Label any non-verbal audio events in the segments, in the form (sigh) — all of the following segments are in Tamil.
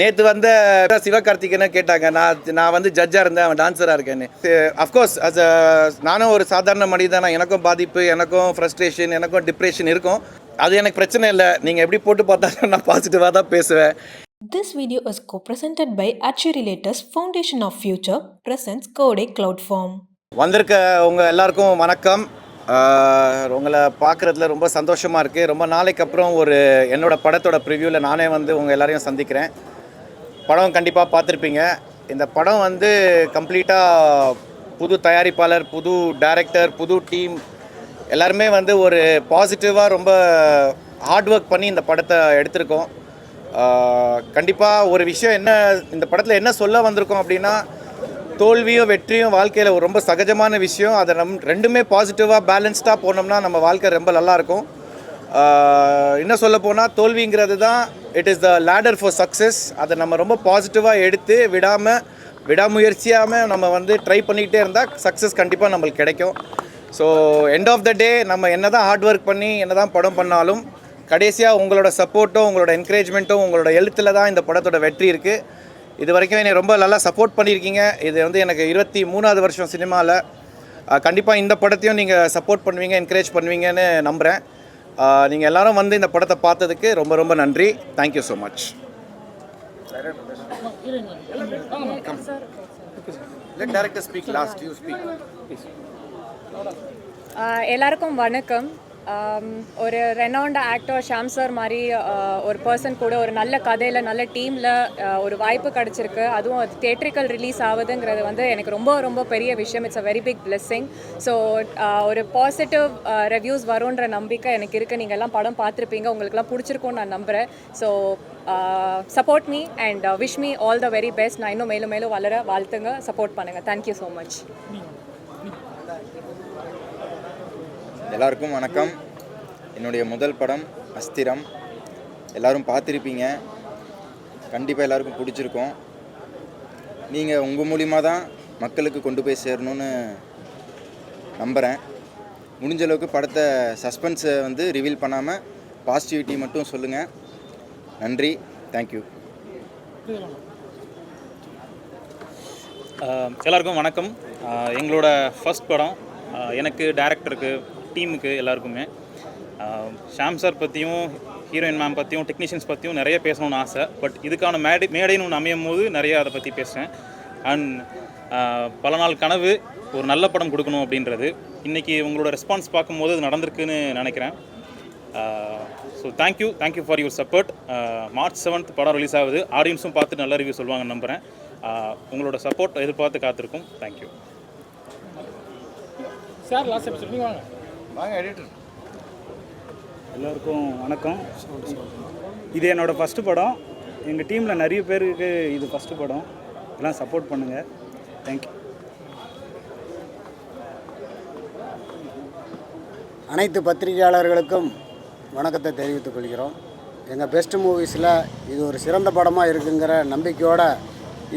நேற்று வந்த சிவகார்த்திகேயனை கேட்டாங்க. நான் நான் வந்து ஜட்ஜாக இருந்தேன் அவன் டான்ஸராக இருக்கேன்னு. அஃப்கோர்ஸ் அஸ் நானும் ஒரு சாதாரண மனிதன் தான் எனக்கும் பாதிப்பு எனக்கும் ஃப்ரஸ்ட்ரேஷன் எனக்கும் டிப்ரெஷன் இருக்கும். அது எனக்கு பிரச்சனை இல்லை. நீங்கள் எப்படி போட்டு பார்த்தாலும் நான் பாசிட்டிவாக தான் பேசுவேன். This video is co-presented by Actuarilators Foundation of Future presents Code Cloud Form. வந்திருக்க உங்கள் எல்லாருக்கும் வணக்கம். உங்களை பார்க்குறதுல ரொம்ப சந்தோஷமாக இருக்குது ரொம்ப நாளைக்கு அப்புறம் ஒரு என்னோட படத்தோட ப்ரிவ்யூவில் நானே வந்து உங்கள் எல்லாரையும் சந்திக்கிறேன். படம் கண்டிப்பாக பார்த்துருப்பீங்க. இந்த படம் வந்து கம்ப்ளீட்டாக புது தயாரிப்பாளர் புது டைரக்டர் புது டீம் எல்லாருமே வந்து ஒரு பாசிட்டிவாக ரொம்ப ஹார்ட் ஒர்க் பண்ணி இந்த படத்தை எடுத்திருக்கோம். கண்டிப்பாக ஒரு விஷயம் என்ன இந்த படத்தில் என்ன சொல்ல வந்திருக்கோம் அப்படின்னா தோல்வியும் வெற்றியும் வாழ்க்கையில் ஒரு ரொம்ப சகஜமான விஷயம். அதை நம் ரெண்டுமே பாசிட்டிவாக பேலன்ஸ்டாக போனோம்னா நம்ம வாழ்க்கை ரொம்ப நல்லாயிருக்கும் என்ன சொல்ல போனால் தோல்விங்கிறது தான் it is the ladder for success அதை நம்ம ரொம்ப பாசிட்டிவாக எடுத்து விடாமல் விடாமுயற்சியாமல் நம்ம வந்து ட்ரை பண்ணிக்கிட்டே இருந்தால் சக்ஸஸ் கண்டிப்பாக நம்மளுக்கு கிடைக்கும். So end of the day நம்ம என்ன தான் ஹார்ட் ஒர்க் பண்ணி என்ன தான் படம் பண்ணாலும் கடைசியாக உங்களோட சப்போர்ட்டும் உங்களோட என்கரேஜ்மெண்ட்டும் உங்களோட எழுத்தில் தான் இந்த படத்தோட வெற்றி இருக்குது இது வரைக்கும் என்னை ரொம்ப நல்லா சப்போர்ட் பண்ணியிருக்கீங்க. இது வந்து எனக்கு இருபத்தி மூணாவது வருஷம் சினிமாவில் கண்டிப்பாக இந்த படத்தையும் நீங்கள் சப்போர்ட் பண்ணுவீங்க என்கரேஜ் பண்ணுவீங்கன்னு நம்புகிறேன் நீங்கள் எல்லாரும் வந்து இந்த படத்தை பார்த்ததுக்கு ரொம்ப ரொம்ப நன்றி. தேங்க்யூ ஸோ மச் எல்லாருக்கும் வணக்கம். Um, ஒரு ரெனவுண்ட் ஆக்டர் ஷாம் சார் மாதிரி uh, ஒரு பர்சன் கூட ஒரு நல்ல கதையில் நல்ல டீமில் uh, ஒரு வாய்ப்பு கிடச்சிருக்கு. அதுவும் அது தேட்ரிக்கல் ரிலீஸ் ஆகுதுங்கிறது வந்து எனக்கு ரொம்ப ரொம்ப பெரிய விஷயம். It's a very big blessing so ஒரு பாசிட்டிவ் ரிவ்யூஸ் uh, வரும்ன்ற நம்பிக்கை எனக்கு இருக்குது நீங்கள் எல்லாம் படம் பார்த்துருப்பீங்க. உங்களுக்குலாம் பிடிச்சிருக்கும்னு நான் நம்புகிறேன் so support me and wish me all the very best நான் இன்னும் மேலும் மேலும் வளர வாழ்த்துங்க. சப்போர்ட் பண்ணுங்கள் தேங்க்யூ ஸோ மச் எல்லாருக்கும் வணக்கம். என்னுடைய முதல் படம் அஸ்திரம். எல்லோரும் பார்த்துருப்பீங்க. கண்டிப்பாக எல்லாருக்கும் பிடிச்சிருக்கும். நீங்கள் உங்கள் மூலிமா தான் மக்களுக்கு கொண்டு போய் சேரணும்னு நம்புகிறேன் முடிஞ்ச அளவுக்கு படத்தை சஸ்பென்ஸை வந்து ரிவீல் பண்ணாமல் பாசிட்டிவிட்டி மட்டும் சொல்லுங்கள் நன்றி. தேங்க்யூ எல்லாருக்கும் வணக்கம். எங்களோட ஃபஸ்ட் படம் எனக்கு டேரக்டருக்கு டீமுக்கு எல்லாருக்குமே. ஷாம் சார் பற்றியும் ஹீரோயின் மேம் பற்றியும் டெக்னீஷியன்ஸ் பற்றியும் நிறைய பேசணும்னு ஆசை. பட் இதுக்கான மேடை மேடைன்னு ஒன்று அமையும் போது நிறைய அதை பற்றி பேசுகிறேன் அண்ட் பல நாள் கனவு ஒரு நல்ல படம் கொடுக்கணும் அப்படின்றது. இன்றைக்கி உங்களோட ரெஸ்பான்ஸ் பார்க்கும்போது அது நடந்திருக்குன்னு நினைக்கிறேன். So thank you thank you for your support March seventh படம் ரிலீஸ் ஆகுது. ஆடியன்ஸும் பார்த்து நல்ல ரிவ்யூ சொல்லுவாங்கன்னு நம்புகிறேன் உங்களோட சப்போர்ட் எதிர்பார்த்து காத்திருக்கும். தேங்க்யூ சார் லாஸ்ட் எபிசோட் நீங்கள் வாங்க. வாங்க எடிட்டர் எல்லோருக்கும் வணக்கம். இது என்னோடய ஃபஸ்ட்டு படம். எங்கள் டீமில் நிறைய பேருக்கு இது ஃபஸ்ட்டு படம். எல்லாம் சப்போர்ட் பண்ணுங்கள் தேங்க்யூ அனைத்து பத்திரிகையாளர்களுக்கும் வணக்கத்தை தெரிவித்துக் கொள்கிறோம். எங்கள் பெஸ்ட் மூவிஸில் இது ஒரு சிறந்த படமாக இருக்குங்கிற நம்பிக்கையோடு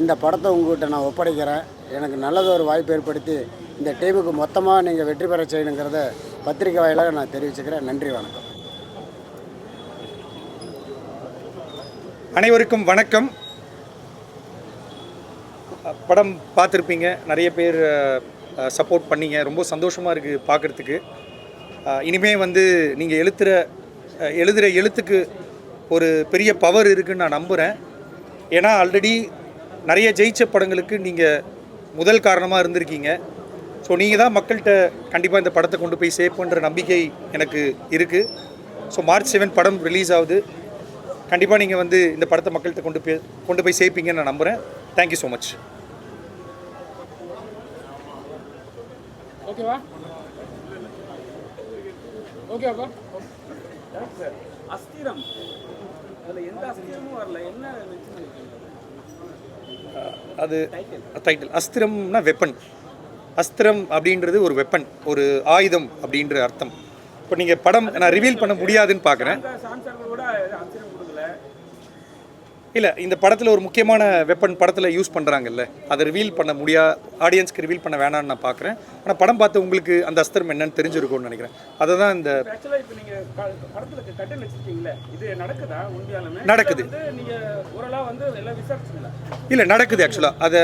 இந்த படத்தை உங்கள்கிட்ட நான் ஒப்படைக்கிறேன். எனக்கு நல்லது ஒரு வாய்ப்பு ஏற்படுத்தி இந்த டீமுக்கு மொத்தமாக நீங்கள் வெற்றி பெற செய்யணுங்கிறத பத்திரிகை வாயிலாக நான் தெரிவிச்சுக்கிறேன். நன்றி வணக்கம். அனைவருக்கும் வணக்கம். படம் பார்த்துருப்பீங்க. நிறைய பேர் சப்போர்ட் பண்ணீங்க. ரொம்ப சந்தோஷமாக இருக்குது பார்க்குறதுக்கு. இனிமே வந்து நீங்கள் எழுத்துற எழுதுகிற எழுத்துக்கு ஒரு பெரிய பவர் இருக்குதுன்னு நான் நம்புகிறேன் ஏன்னா ஆல்ரெடி நிறைய ஜெயிச்ச படங்களுக்கு நீங்கள் முதல் காரணமாக இருந்திருக்கீங்க. ஸோ நீங்கள் தான் மக்கள்கிட்ட கண்டிப்பாக இந்த படத்தை கொண்டு போய் சேர்ப்புன்ற நம்பிக்கை எனக்கு இருக்குது ஸோ மார்ச் செவன் படம் ரிலீஸ் ஆகுது. கண்டிப்பாக நீங்கள் வந்து இந்த படத்தை மக்கள்கிட்ட கொண்டு போய் கொண்டு போய் சேர்ப்பீங்கன்னு நான் நம்புகிறேன் தேங்க்யூ ஸோ மச் ஓகேவா ஓகேவாப்பா அஸ்திரம். அதில் எந்த அஸ்திரமும் வரல. என்ன அது டைட்டில் அஸ்திரம்னா வெப்பன் அஸ்திரம் அப்படின்றது ஒரு வெப்பன் ஒரு ஆயுதம் அப்படின்ற அர்த்தம். இப்போ நீங்கள் படம் நான் ரிவீல் பண்ண முடியாதுன்னு பார்க்குறேன் இல்லை இந்த படத்தில் ஒரு முக்கியமான வெப்பன் படத்தில் யூஸ் பண்ணுறாங்கல்ல அதை ரிவீல் பண்ண முடியா ஆடியன்ஸ்க்கு ரிவீல் பண்ண வேணாம்னு நான் பார்க்குறேன் ஆனால் படம் பார்த்து உங்களுக்கு அந்த அஸ்திரம் என்னன்னு தெரிஞ்சிருக்கும்னு நினைக்கிறேன். அதை தான் இந்த படத்தில் இது நடக்குதா நடக்குது. இல்லை நடக்குது ஆக்சுவலாக அதை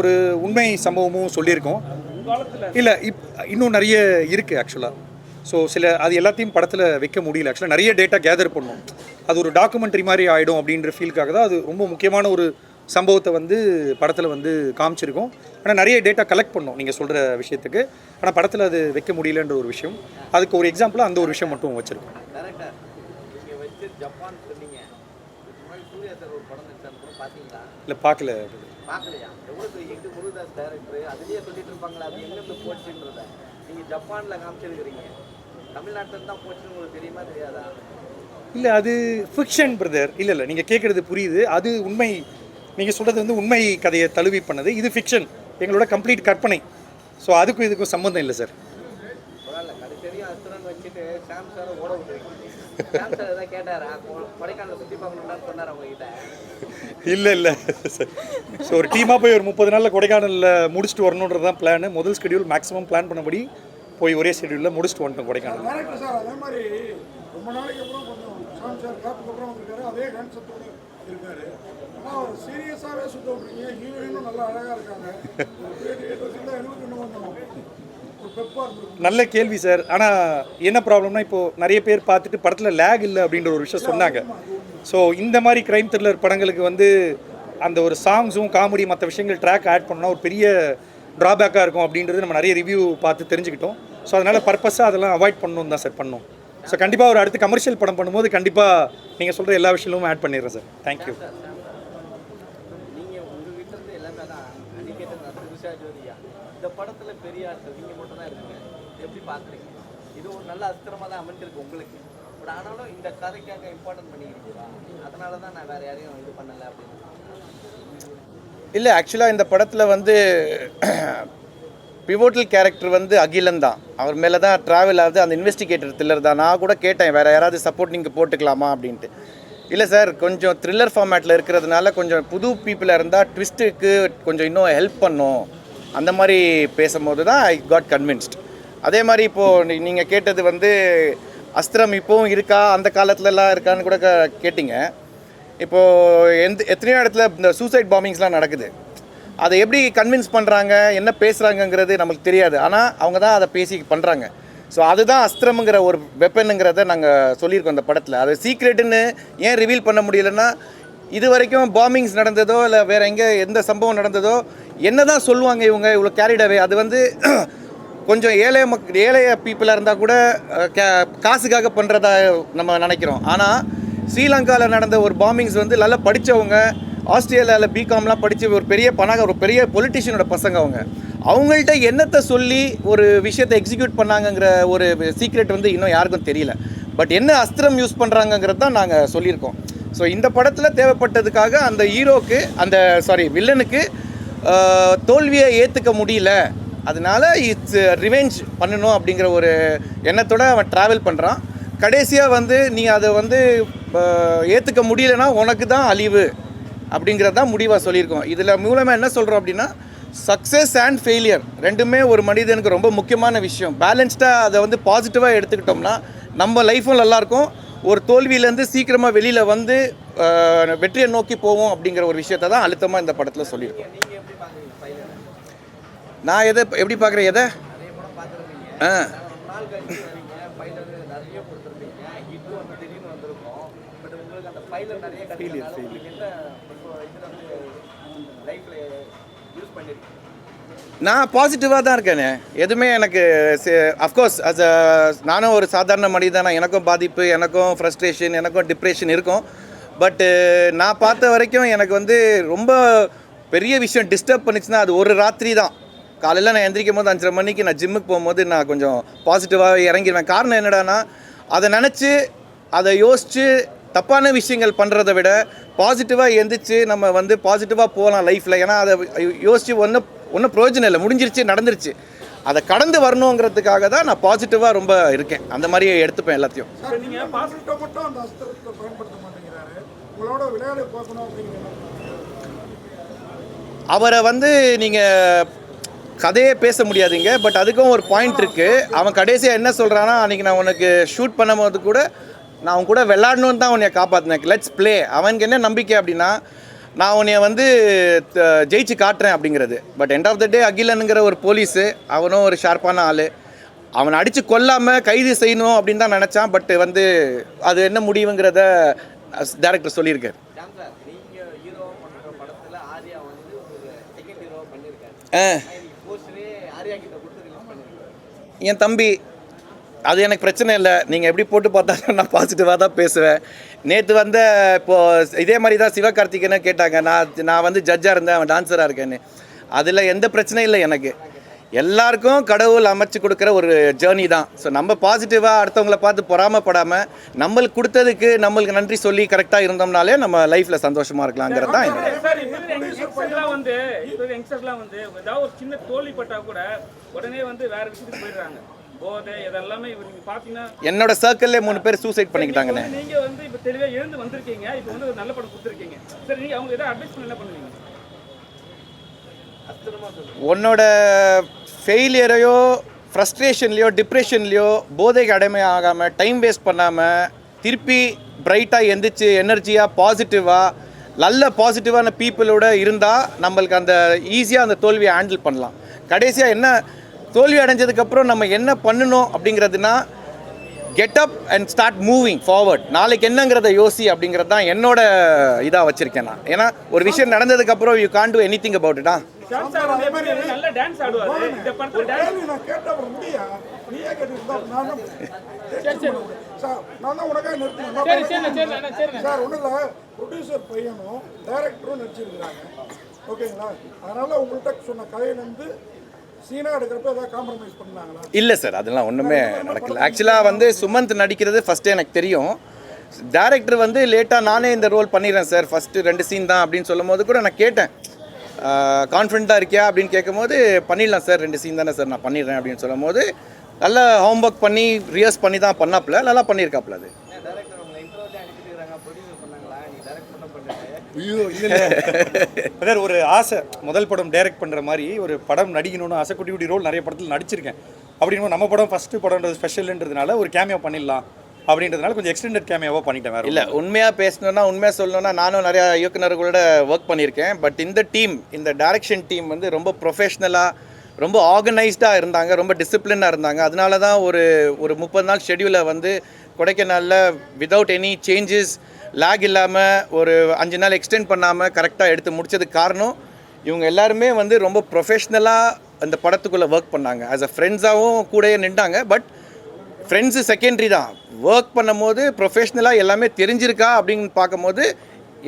ஒரு உண்மை சம்பவமும் சொல்லியிருக்கோம். இல்லை இப் இன்னும் நிறைய இருக்குது ஆக்சுவலாக ஸோ சில அது எல்லாத்தையும் படத்தில் வைக்க முடியல ஆக்சுவலாக நிறைய டேட்டா கேதர் பண்ணோம். அது ஒரு டாக்குமெண்ட்ரி மாதிரி ஆகிடும் அப்படின்ற ஃபீலுக்காக தான் அது ரொம்ப முக்கியமான ஒரு சம்பவத்தை வந்து படத்தில் வந்து காமிச்சிருக்கோம். ஆனால் நிறைய டேட்டா கலெக்ட் பண்ணோம் நீங்கள் சொல்கிற விஷயத்துக்கு. ஆனால் படத்தில் அது வைக்க முடியலன்ற ஒரு விஷயம். அதுக்கு ஒரு எக்ஸாம்பிளாக அந்த ஒரு விஷயம் மட்டும் வச்சுருக்கோம். இல்லை பார்க்கல. பார்க்கலையா? எவ்வளோ பெரிய ஹிட் முருகதாஸ் டேரக்டர் அதுலேயே சொல்லிட்டு இருப்பாங்களா அது எங்கேருந்து போச்சுன்றத. நீங்கள் ஜப்பானில் காமிச்சிருக்கிறீங்க. தமிழ்நாட்டில் தான் போச்சுன்னு உங்களுக்கு தெரியுமா தெரியாதா? இல்லை அது ஃபிக்ஷன் பிரதர் இல்லை இல்லை நீங்கள் கேட்குறது புரியுது. அது உண்மை நீங்கள் சொல்கிறது வந்து உண்மை கதையை தழுவி பண்ணது. இது ஃபிக்ஷன் எங்களோட கம்ப்ளீட் கற்பனை. ஸோ அதுக்கும் இதுக்கும் சம்மந்தம் இல்லை சார் பரவாயில்ல கடைசி வரையும் அசுரன் வச்சுட்டு சாம் சாரை ஓட விட்டுருக்கீங்க இல்லை இல்லை. ஸோ ஒரு டீமாக போய் ஒரு முப்பது நாளில் கொடைக்கானலில் முடிச்சுட்டு வரணுன்றது தான் பிளான் முதல் ஸ்கெடியூல் மேக்ஸிமம் பிளான் பண்ணபடி போய் ஒரே ஷெடியூலில் முடிச்சுட்டு வந்துட்டோம் கொடைக்கானல். டேரக்டர் சார் அதே மாதிரி ரொம்ப நாளைக்கு அப்புறம் கொஞ்சம் சாம் சார் கேப்புக்கு அப்புறம் வந்திருக்காரு. அதே கான்செப்டோட இருக்காரு. ஆனால் அவர் சீரியஸாகவே சுத்த விட்றீங்க ஹீரோயினும் நல்லா அழகாக இருக்காங்க. நல்ல கேள்வி சார். ஆனால் என்ன ப்ராப்ளம்னா இப்போது நிறைய பேர் பார்த்துட்டு படத்தில் லேக் இல்லை அப்படின்ற ஒரு விஷயம் சொன்னாங்க. ஸோ இந்த மாதிரி க்ரைம் த்ரில்லர் படங்களுக்கு வந்து அந்த ஒரு சாங்ஸும் காமெடி மற்ற விஷயங்கள் ட்ராக் ஆட் பண்ணால் ஒரு பெரிய ட்ராபேக்காக இருக்கும் அப்படின்றது நம்ம நிறைய ரிவ்யூ பார்த்து தெரிஞ்சுக்கிட்டோம். ஸோ அதனால் பர்பஸாக அதெல்லாம் அவாய்ட் பண்ணணும் தான் சார் பண்ணோம் ஸோ கண்டிப்பாக ஒரு அடுத்து கமர்ஷியல் படம் பண்ணும்போது கண்டிப்பாக நீங்கள் சொல்கிற எல்லா விஷயமும் ஆட் பண்ணிடுறேன் சார். தேங்க்யூ நீங்கள் உங்கள் வீட்டில் இருந்து எல்லாமே தான் அன்னிகேட்டர் புதுசாக ஜோதியா இந்த படத்தில் பெரிய ஆட்கள் நீங்கள் மட்டும் தான் இருக்கீங்க. எப்படி பார்க்குறீங்க இது ஒரு நல்ல அஸ்திரமாக தான் அமைஞ்சிருக்கு உங்களுக்கு. பட் ஆனாலும் இந்த கதைக்காக இம்பார்ட்டன்ட் பண்ணிக்கிறீங்களா? அதனால தான் நான் வேறு யாரையும் இது பண்ணலை அப்படின்னு. இல்லை ஆக்சுவலாக இந்த படத்தில் வந்து பிவோட்டல் கேரக்டர் வந்து அகிலன் தான். அவர் மேலே தான் ட்ராவல் ஆகுது அந்த இன்வெஸ்டிகேட்டர் த்ரில்லர் தான். நான் கூட கேட்டேன் வேறு யாராவது சப்போர்ட் நீங்கள் போட்டுக்கலாமா அப்படின்ட்டு. இல்லை சார் கொஞ்சம் த்ரில்லர் ஃபார்மேட்டில் இருக்கிறதுனால கொஞ்சம் புது பீப்புளாக இருந்தால் ட்விஸ்ட்டுக்கு கொஞ்சம் இன்னும் ஹெல்ப் பண்ணும். அந்த மாதிரி பேசும்போது தான் ஐ காட் கன்வின்ஸ்ட் அதே மாதிரி இப்போது நீங்கள் கேட்டது வந்து அஸ்திரம் இப்போவும் இருக்கா? அந்த காலத்துலலாம் இருக்கான்னு கூட க- கேட்டிங்க. இப்போது எந்த எத்தனையோ இடத்துல இந்த சூசைட் பாம்பிங்ஸ்லாம் நடக்குது. அதை எப்படி கன்வின்ஸ் பண்ணுறாங்க என்ன பேசுகிறாங்கங்கிறது நமக்கு தெரியாது. ஆனால் அவங்க தான் அதை பேசி பண்ணுறாங்க ஸோ அதுதான் அஸ்திரமுங்கிற ஒரு வெப்பனுங்கிறத நாங்கள் சொல்லியிருக்கோம் அந்த படத்தில். அது சீக்ரெட்டுன்னு ஏன் ரிவீல் பண்ண முடியலன்னா இது வரைக்கும் பாம்பிங்ஸ் நடந்ததோ இல்லை வேறு எங்கே எந்த சம்பவம் நடந்ததோ என்ன தான் சொல்லுவாங்க இவங்க இவ்வளோ கேரிடாவே அது வந்து (clears throat) கொஞ்சம் ஏழை மக் ஏழைய பீப்புளாக இருந்தால் கூட கே காசுக்காக பண்ணுறதா நம்ம நினைக்கிறோம். ஆனால் ஸ்ரீலங்காவில் நடந்த ஒரு பாம்பிங்ஸ் வந்து நல்லா படித்தவங்க ஆஸ்திரேலியாவில் பிகாம்லாம் படித்து ஒரு பெரிய பணக ஒரு பெரிய பொலிட்டிஷியனோட பசங்க அவங்க. அவங்கள்ட்ட என்னத்தை சொல்லி ஒரு விஷயத்தை எக்ஸிக்யூட் பண்ணாங்கங்கிற ஒரு சீக்ரெட் வந்து இன்னும் யாருக்கும் தெரியல. பட் என்ன அஸ்திரம் யூஸ் பண்ணுறாங்கங்கிறது தான் நாங்கள் சொல்லியிருக்கோம். ஸோ இந்த படத்தில் தேவைப்பட்டதுக்காக அந்த ஹீரோக்கு அந்த சாரி வில்லனுக்கு தோல்வியை ஏற்றுக்க முடியல. அதனால இட்ஸ் ரிவெஞ்ச் பண்ணணும் அப்படிங்கிற ஒரு எண்ணத்தோடு அவன் ட்ராவல் பண்ணுறான் கடைசியாக வந்து நீ அதை வந்து ஏற்றுக்க முடியலன்னா உனக்கு தான் அழிவு அப்படிங்கிறது தான் முடிவாக சொல்லியிருக்கோம். இதில் மூலமாக என்ன சொல்கிறோம் அப்படின்னா சக்ஸஸ் அண்ட் ஃபெயிலியர் ரெண்டுமே ஒரு மனிதனுக்கு ரொம்ப முக்கியமான விஷயம். பேலன்ஸ்டாக அதை வந்து பாசிட்டிவாக எடுத்துக்கிட்டோம்னா நம்ம லைஃப்பும் நல்லாயிருக்கும் ஒரு தோல்வியிலேருந்து சீக்கிரமாக வெளியில் வந்து வெற்றியை நோக்கி போவோம் அப்படிங்கிற ஒரு விஷயத்தை தான் அழுத்தமாக இந்த படத்தில் சொல்லியிருக்கோம் நீங்கள் எப்படி பார்க்குறீங்க ஃபைலர் நான் எதை எப்படி பார்க்குறேன் எதை? ஆ. நான் பாசிட்டிவாக தான் இருக்கேனே. எதுவுமே எனக்கு அஃப்கோர்ஸ் அஸ் அ நானும் ஒரு சாதாரண மனிதனா எனக்கும் பாதிப்பு எனக்கும் ஃப்ரஸ்ட்ரேஷன் எனக்கும் டிப்ரெஷன் இருக்கும். பட்டு நான் பார்த்த வரைக்கும் எனக்கு வந்து ரொம்ப பெரிய விஷயம் டிஸ்டர்ப் பண்ணிச்சுன்னா அது ஒரு ராத்திரி தான். காலையில் நான் எந்திரிக்கும் போது அஞ்சரை மணிக்கு நான் ஜிம்முக்கு போகும்போது நான் கொஞ்சம் பாசிட்டிவாக இறங்கிடுவேன் காரணம் என்னடான்னா அதை நினச்சி அதை யோசித்து தப்பான விஷயங்கள் பண்ணுறதை விட பாசிட்டிவாக எந்திரிச்சு நம்ம வந்து பாசிட்டிவாக போகலாம் லைஃப்பில் ஏன்னா அதை யோசித்து ஒன்றும் ஒன்றும் பிரயோஜனம் இல்லை. முடிஞ்சிருச்சு நடந்துருச்சு. அதை கடந்து வரணுங்கிறதுக்காக தான் நான் பாசிட்டிவாக ரொம்ப இருக்கேன். அந்த மாதிரி எடுத்துப்பேன் எல்லாத்தையும். அவரை வந்து நீங்கள் கதையே பேச முடியாதுங்க பட் அதுக்கும் ஒரு பாயிண்ட் இருக்குது அவன் கடைசியாக என்ன சொல்கிறான்னா அன்றைக்கி நான் உனக்கு ஷூட் பண்ணும்போது கூட நான் அவன் கூட விளாடணுன்னு தான் உன்னை காப்பாற்றினேன் லெட்ஸ் ப்ளே அவனுக்கு என்ன நம்பிக்கை அப்படின்னா நான் உன்னைய வந்து ஜெயிச்சு காட்டுறேன் அப்படிங்கிறது. But end of the day அகிலனுங்கிற ஒரு போலீஸு அவனும் ஒரு ஷார்ப்பான ஆள். அவனை அடித்து கொல்லாமல் கைது செய்யணும் அப்படின்னு தான் நினச்சான் பட் வந்து அது என்ன முடிவுங்கிறத டேரக்டர் சொல்லியிருக்காரு. ஷாம் சார் நீங்க ஹீரோ பண்ற படத்துல ஆர்யா வந்து ஒரு செகண்ட் ஹீரோ பண்ணிருக்காரு ஆ இன்னைக்கு போஸ்டரே ஆர்யா கிட்ட கொடுத்து ரிலீஸ் பண்ணிருக்காரு என் தம்பி அது எனக்கு பிரச்சனை இல்லை. நீங்கள் எப்படி போட்டு பார்த்தாலும் நான் பாசிட்டிவாக தான் பேசுவேன். நேற்று வந்த இப்போது இதே மாதிரி தான் சிவகார்த்திகேயனை கேட்டாங்க. நான் நான் வந்து ஜட்ஜாக இருந்தேன் அவன் டான்ஸராக இருக்கேன்னு. அதில் எந்த பிரச்சனையும் இல்லை எனக்கு. எல்லாருக்கும் கடவுள் அமைச்சு கொடுக்குற ஒரு ஜேர்னி தான். ஸோ நம்ம பாசிட்டிவாக அடுத்தவங்கள பார்த்து பொறாமப்படாமல் நம்மளுக்கு கொடுத்ததுக்கு நம்மளுக்கு நன்றி சொல்லி கரெக்டாக இருந்தோம்னாலே நம்ம லைஃப்பில் சந்தோஷமாக இருக்கலாங்கிறது தான் யங்ஸ்டர்ஸ்லாம் வந்து இப்போ யங்ஸ்டர்ஸ்லாம் வந்து ஏதாவது ஒரு சின்ன தோல்வி பட்டா கூட உடனே வந்து வேற விஷயத்துக்கு போயிடுறாங்க. போதை இதெல்லாமே இவர் நீங்க பாத்தீங்கன்னா என்னோட சர்க்கிள்லே மூணு பேர் சூசைட் பண்ணிக்கிட்டாங்கண்ணே. இப்ப வந்து நீங்க வந்து இப்போ தெளிவா எழுந்து வந்திருக்கீங்க. இப்போ வந்து ஒரு நல்ல படம் கொடுத்துருக்கீங்க. சரி நீங்க அவங்க ஏதாவது அட்வைஸ் பண்ண என்ன பண்ணுவீங்க? உன்னோட ஃபெயிலியரையோ ஃப்ரஸ்ட்ரேஷன்லையோ டிப்ரெஷன்லையோ போதைக்கு அடிமை ஆகாமல் டைம் வேஸ்ட் பண்ணாமல் திருப்பி பிரைட்டாக எந்திரிச்சு எனர்ஜியாக பாசிட்டிவாக நல்ல பாசிட்டிவான பீப்புளோட இருந்தால் நம்மளுக்கு அந்த ஈஸியாக அந்த தோல்வியை ஹேண்டில் பண்ணலாம். கடைசியாக என்ன தோல்வி அடைஞ்சதுக்கப்புறம் நம்ம என்ன பண்ணணும் அப்படிங்கிறதுனா get up and start moving forward நாளைக்கு என்னங்கிறத யோசி அப்படிங்கிறது தான் என்னோட இதாக வச்சுருக்கேன் நான். ஏன்னா ஒரு விஷயம் நடந்ததுக்கப்புறம் you can't do anything about it ஆ? சார் நீயே கேட்டுருந்தா நான் சார் நான் தான் உனக்காக நிறுத்தினேன் சார் ஒன்றும் இல்லை ப்ரொடியூசர் பையனும் டைரக்டரும் நடிச்சிருக்கிறாங்க ஓகேங்களா உங்கள்கிட்ட சொன்ன கதையிலேருந்து இல்லை சார் அதெல்லாம் ஒன்றுமே நடக்கல. ஆக்சுவலாக வந்து சுமந்த் நடிக்கிறது ஃபஸ்ட்டு எனக்கு தெரியும். டேரக்டர் வந்து லேட்டாக நானே இந்த ரோல் பண்ணிடுறேன் சார். ஃபஸ்ட்டு ரெண்டு சீன் தான் அப்படின்னு சொல்லும் போது கூட நான் கேட்டேன். கான்ஃபிடண்ட்டாக இருக்கியா அப்படின்னு கேட்கும்போது பண்ணிடலாம் சார் ரெண்டு சீன் தானே சார் நான் பண்ணிடுறேன் அப்படின்னு சொல்லும் போது நல்லா ஹோம்ஒர்க் பண்ணி ரியர்ஸ் பண்ணி தான் பண்ணாப்புல. நல்லா பண்ணியிருக்காப்புல அது. டேரக்டர் உங்களை இன்ட்ரோலே அனுப்பிட்டு இருக்காங்க ப்ரொடியூசர் பண்ணாங்களா? நீ டேரக்ட் மட்டும் பண்ணிட்டு ஐயோ இல்லை இல்லை. ஒரு ஆசை. முதல் படம் டைரக்ட் பண்ணுற மாதிரி ஒரு படம் நடிக்கணும்னு ஆசை. குட்டி குட்டி ரோல் நிறைய படத்தில் நடிச்சிருக்கேன். அப்படின்னு நம்ம படம் ஃபஸ்ட்டு படம்ன்றது ஸ்பெஷல்ன்றதுனால ஒரு கேமியோ பண்ணிடலாம் அப்படின்றதுனால கொஞ்சம் எக்ஸ்டெண்டட் கேமியோவாக பண்ணிட்டேன் வேறு இல்லை உண்மையாக பேசணுன்னா உண்மையாக சொல்லணும்னா நானும் நிறையா இயக்குனர்களோட ஒர்க் பண்ணியிருக்கேன். பட் இந்த டீம் இந்த டைரக்ஷன் டீம் வந்து ரொம்ப ப்ரொஃபஷ்னலாக ரொம்ப ஆர்கனைஸ்டாக இருந்தாங்க ரொம்ப டிசிப்ளினாக இருந்தாங்க. அதனால தான் ஒரு ஒரு முப்பது நாள் ஷெடியூலை வந்து கொடைக்கானலில் விதவுட் எனி சேஞ்சஸ் லேக் இல்லாமல் ஒரு அஞ்சு நாள் எக்ஸ்டெண்ட் பண்ணாமல் கரெக்டாக எடுத்து முடித்ததுக்கு காரணம் இவங்க எல்லாருமே வந்து ரொம்ப ப்ரொஃபஷ்னலாக அந்த படத்துக்குள்ளே ஒர்க் பண்ணாங்க. ஆஸ் அ ஃப்ரெண்ட்ஸாகவும் கூடயே நின்றாங்க பட் ஃப்ரெண்ட்ஸு செகண்டரி தான். ஒர்க் பண்ணும்போது ப்ரொஃபஷ்னலாக எல்லாமே தெரிஞ்சிருக்கா அப்படின்னு பார்க்கும்போது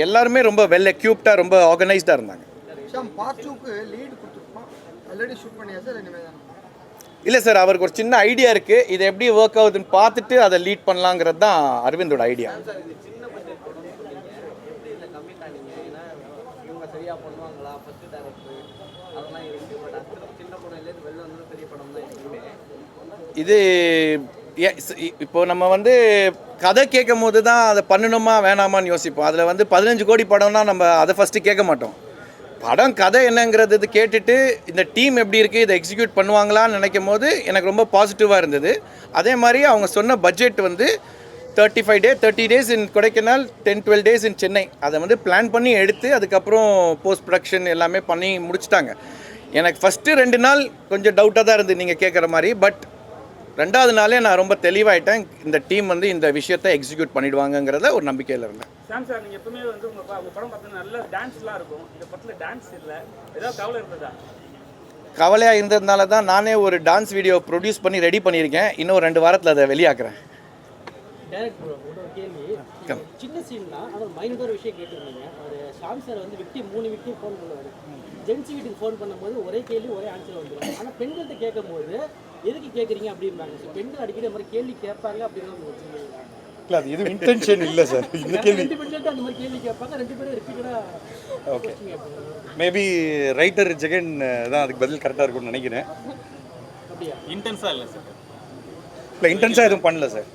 எல்லாருமே ரொம்ப வெல் எக்யூப்டாக ரொம்ப ஆர்கனைஸ்டாக இருந்தாங்க ஷாம் பார்ட் டூக்கு லீட் கொடுத்துருப்போம் ஆல்ரெடி ஷூட் பண்ணியா சார் இனிமேல் தான்? இல்லை சார் அவருக்கு ஒரு சின்ன ஐடியா இருக்குது இது எப்படி ஒர்க் ஆகுதுன்னு பார்த்துட்டு அதை லீட் பண்ணலாங்கிறது தான் அரவிந்தோட ஐடியா இது இப்போ நம்ம வந்து கதை கேட்கும் போது தான் அதை பண்ணணுமா வேணாமான்னு யோசிப்போம். அதில் வந்து பதினஞ்சு கோடி படம்னா நம்ம அதை ஃபஸ்ட்டு கேட்க மாட்டோம். படம் கதை என்னங்கிறது கேட்டுட்டு இந்த டீம் எப்படி இருக்குது இதை எக்ஸிக்யூட் பண்ணுவாங்களான்னு நினைக்கும் போது எனக்கு ரொம்ப பாசிட்டிவாக இருந்தது. அதே மாதிரி அவங்க சொன்ன பட்ஜெட் வந்து thirty five day thirty days in Kodaikanal ten twelve days in Chennai. அதை வந்து பிளான் பண்ணி எடுத்து அதுக்கப்புறம் போஸ்ட் ப்ரொடக்ஷன் எல்லாமே பண்ணி முடிச்சிட்டாங்க. எனக்கு ஃபஸ்ட்டு ரெண்டு நாள் கொஞ்சம் டவுட்டாக தான் இருந்தது நீங்கள் கேட்குற மாதிரி பட் ரெண்டாவது நாளே நான் ரொம்ப தெளிவாயிட்டேன். இந்த டீம் வந்து இந்த விஷயத்தை எக்ஸிக்யூட் பண்ணிடுவாங்கங்கிறத ஒரு நம்பிக்கையில் இருந்தேன். சாம் சார் நீங்க எப்பவுமே வந்து உங்க ப- உங்க படம் பார்த்தீங்கன்னா நல்ல டான்ஸ்லாம் இருக்கும். இந்த படத்துல டான்ஸ் இல்ல. ஏதாவது கவலை இருந்ததா? கவலையாக இருந்ததுனால தான் நானே ஒரு டான்ஸ் வீடியோ ப்ரொடியூஸ் பண்ணி ரெடி பண்ணியிருக்கேன். இன்னும் ரெண்டு வாரத்தில் அதை வெளியாக்குறேன். சின்ன சீன் தான் ஆனால் மைனூர் ஒரு விஷயம் கேட்டிருந்தீங்க. அவர் ஷாம் சார் வந்து விக்டி மூணு விக்டி ஃபோன் பண்ணுவார். ஜென்ஸ் வீட்டுக்கு ஃபோன் பண்ணும்போது ஒரே கேள்வி ஒரே ஆன்சர் வந்துடும் ஆனால் பெண்கள்கிட்ட கேட்கும்போது எதுக்கு கேட்குறீங்க? அப்படிம்பாங்க. ஸோ பெண்கள் அடிக்கடி மாதிரி கேள்வி கேட்பாங்க அப்படின்னு இல்லை அது எதுவும் இன்டென்ஷன் இல்லை சார் இந்த கேள்வி அந்த மாதிரி கேள்வி கேட்பாங்க ரெண்டு பேரும் ரிப்பீட்டடாக ஓகே மேபி ரைட்டர் ஜெகன் தான் அதுக்கு பதில் கரெக்டாக இருக்கும்னு நினைக்கிறேன். அப்படியா? இன்டென்ஸாக இல்லை சார் இல்லை இன்டென்ஸாக எதுவும் பண்ணல சார்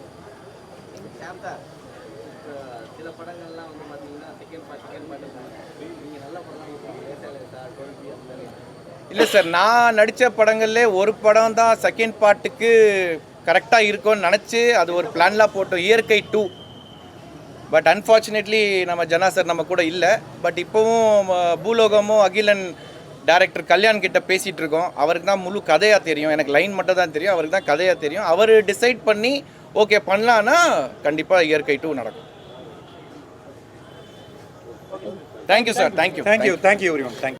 சாம் சார் இப்போ சில படங்கள்லாம் வந்து பார்த்தீங்கன்னா செகண்ட் பார்ட் நீங்கள் நல்ல படம் லேசாக லேசா டோல்பி அந்த மாதிரி இல்லை சார் நான் நடித்த படங்கள்லே ஒரு படம் தான் செகண்ட் பார்ட்டுக்கு கரெக்டாக இருக்கும்னு நினச்சி அது ஒரு பிளான்லாம் போட்டோம். இயற்கை டூ பட் அன்ஃபார்ச்சுனேட்லி நம்ம ஜனா சார் நம்ம கூட இல்லை. பட் இப்போவும் பூலோகமும் அகிலன் டைரக்டர் கல்யாண் கிட்ட பேசிகிட்டு இருக்கோம். அவருக்கு தான் முழு கதையாக தெரியும். எனக்கு லைன் மட்டும் தான் தெரியும். அவருக்கு தான் கதையாக தெரியும். அவர் டிசைட் பண்ணி ஓகே பண்ணலான்னா கண்டிப்பாக இயற்கை டூ நடக்கும். Thank you sir thank you thank you thank you everyone thank you